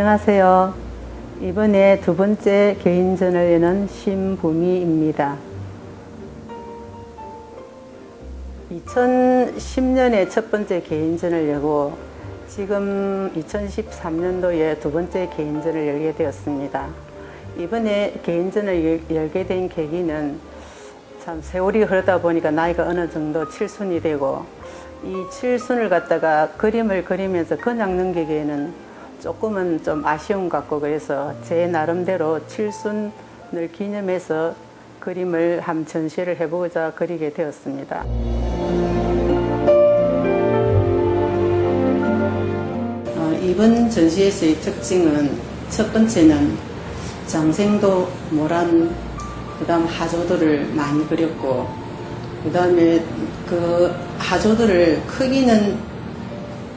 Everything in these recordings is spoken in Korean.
안녕하세요. 이번에 두 번째 개인전을 여는 신부미입니다. 2010년에 첫 번째 개인전을 열고 지금 2013년도에 두 번째 개인전을 열게 되었습니다. 이번에 개인전을 열- 열게 된 계기는 참 세월이 흐르다 보니까 나이가 어느 정도 칠순이 되고 이 칠순을 갖다가 그림을 그리면서 그냥 넘기기에는 조금은 좀 아쉬운 것 같고 그래서 제 나름대로 칠순을 기념해서 그림을 함 전시를 해보고자 그리게 되었습니다. 어, 이번 전시에서의 특징은 첫 번째는 장생도 모란 그 다음 하조도를 많이 그렸고 그 다음에 그 하조도를 크기는 어,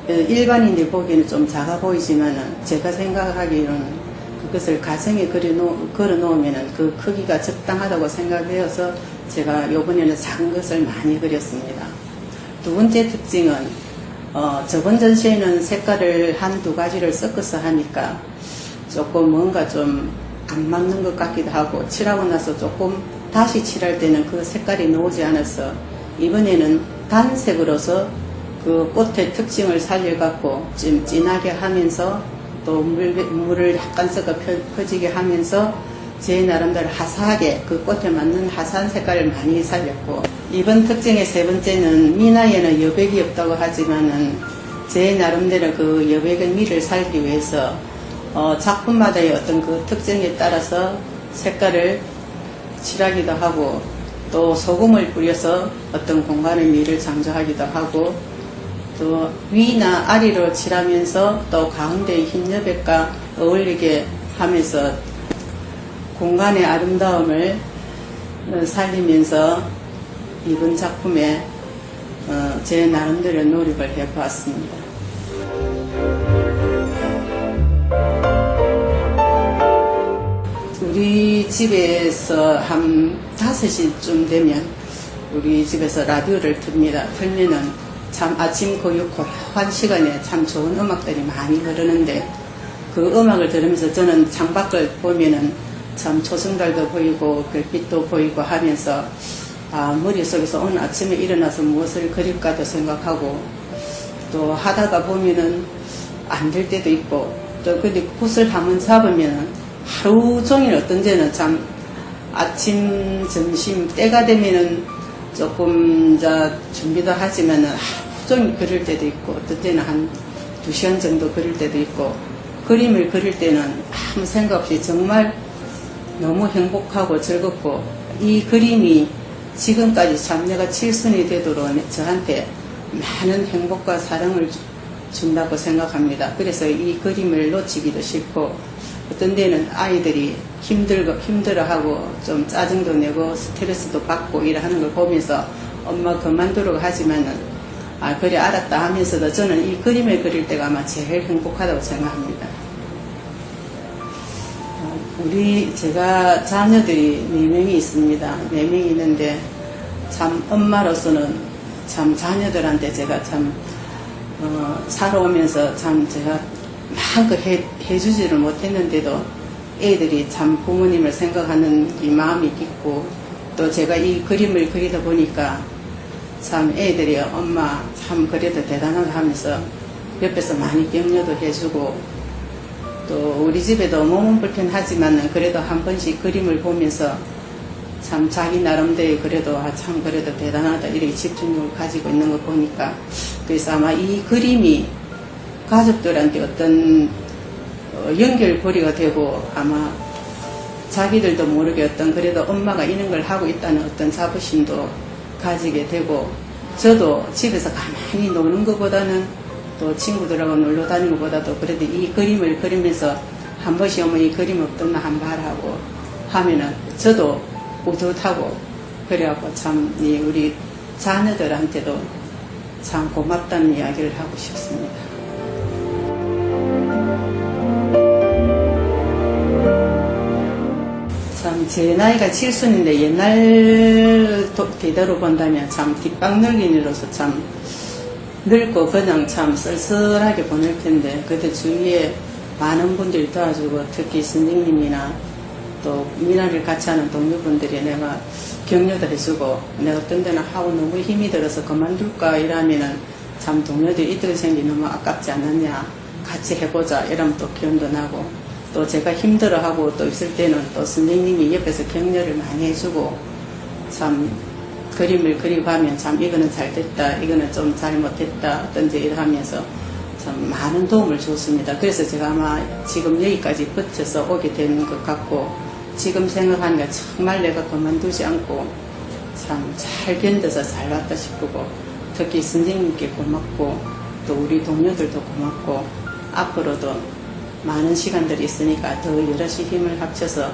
일반인들 보기에는 좀 작아 보이지만은 제가 생각하기로는 그것을 가정에 그려놓, 걸어놓으면은 그 크기가 적당하다고 생각되어서 제가 이번에는 작은 것을 많이 그렸습니다. 두 번째 특징은 어, 저번 전시에는 색깔을 한 두 가지를 섞어서 하니까 조금 뭔가 좀 안 맞는 것 같기도 하고 칠하고 나서 조금 다시 칠할 때는 그 색깔이 나오지 않아서 이번에는 단색으로서 그 꽃의 특징을 살려갖고 좀 진하게 하면서 또 물, 물을 약간 섞어 펴- 퍼지게 하면서 제 나름대로 화사하게 그 꽃에 맞는 화사한 색깔을 많이 살렸고 이번 특징의 세 번째는 미나에는 여백이 없다고 하지만은 제 나름대로 그 여백의 미를 살기 위해서 어, 작품마다의 어떤 그 특징에 따라서 색깔을 칠하기도 하고 또 소금을 뿌려서 어떤 공간의 미를 창조하기도 하고 또 위나 아리로 칠하면서 또 가운데 흰 여백과 어울리게 하면서 공간의 아름다움을 어, 살리면서 이번 작품에 어, 제 나름대로 노력을 해보았습니다. 우리 집에서 한 5시쯤 되면 우리 집에서 라디오를 틉니다. 틀면은 참 아침 고육 고요한 시간에 참 좋은 음악들이 많이 흐르는데 그 음악을 들으면서 저는 창밖을 보면은 참 초승달도 보이고 별빛도 보이고 하면서 아, 머릿속에서 오늘 아침에 일어나서 무엇을 그릴까도 생각하고 또 하다가 보면은 안 될 때도 있고 또 근데 굿을 한번 잡으면은 하루 종일 어떤 데는 참 아침 점심 때가 되면은 조금 자 준비도 하지만은 하루 종일 그릴 때도 있고 어떤 때는 한 두 시간 정도 그릴 때도 있고 그림을 그릴 때는 아무 생각 없이 정말 너무 행복하고 즐겁고 이 그림이 지금까지 참 내가 칠순이 되도록 저한테 많은 행복과 사랑을 주- 준다고 생각합니다. 그래서 이 그림을 놓치기도 싫고 어떤 데는 아이들이 힘들고 힘들어하고 좀 짜증도 내고 스트레스도 받고 이러하는 걸 보면서 엄마 그만두라고 하지만은 아 그래 알았다 하면서도 저는 이 그림을 그릴 때가 아마 제일 행복하다고 생각합니다. 우리 제가 자녀들이 네 명이 있습니다. 네 명이 있는데 참 엄마로서는 참 자녀들한테 제가 참 어, 살아오면서 참 제가 마음껏 해, 해주지를 못했는데도 애들이 참 부모님을 생각하는 이 마음이 깊고 또 제가 이 그림을 그리다 보니까 참 애들이 엄마 참 그래도 대단하다 하면서 옆에서 많이 격려도 해주고 또 우리 집에도 몸은 불편하지만은 그래도 한 번씩 그림을 보면서 참 자기 나름대로 그래도 아, 참 그래도 대단하다 이렇게 집중력을 가지고 있는 거 보니까 그래서 아마 이 그림이 가족들한테 어떤 어, 연결고리가 되고 아마 자기들도 모르게 어떤 그래도 엄마가 이런 걸 하고 있다는 어떤 자부심도 가지게 되고 저도 집에서 가만히 노는 것보다는 또 친구들하고 놀러 다니는 것보다도 그래도 이 그림을 그리면서 한 번씩 어머니 그림 없던 나 한번 하라고 하면은 저도 뿌듯하고 그래갖고 참이 우리 자녀들한테도 참 고맙다는 이야기를 하고 싶습니다. 제 나이가 칠순인데 옛날 도- 대대로 본다면 참 뒷방늙은이로서 참 늙고 그냥 참 쓸쓸하게 보낼 텐데 그때 주위에 많은 분들이 도와주고 특히 선생님이나 또 미나를 같이 하는 동료분들이 내가 격려도 해주고 내가 어떤 데는 하고 너무 힘이 들어서 그만둘까 이러면은 참 동료들이 이들 생기 너무 아깝지 않느냐. 같이 해보자 이러면 또 기운도 나고 또 제가 힘들어하고 또 있을 때는 또 선생님이 옆에서 격려를 많이 해주고 참 그림을 그리고하면 참 이거는 잘 됐다 이거는 좀 잘못됐다 어떤지 이러하면서 참 많은 도움을 줬습니다. 그래서 제가 아마 지금 여기까지 버텨서 오게 된 것 같고 지금 생각하니까 정말 내가 그만두지 않고 참 잘 견뎌서 잘 왔다 싶고 특히 선생님께 고맙고 또 우리 동료들도 고맙고 앞으로도 많은 시간들이 있으니까 더 여럿이 힘을 합쳐서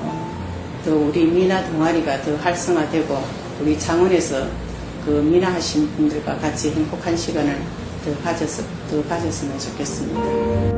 어, 더 우리 미나 동아리가 더 활성화되고 우리 창원에서 그 미나 하신 분들과 같이 행복한 시간을 더 가졌, 더 가졌으면 좋겠습니다.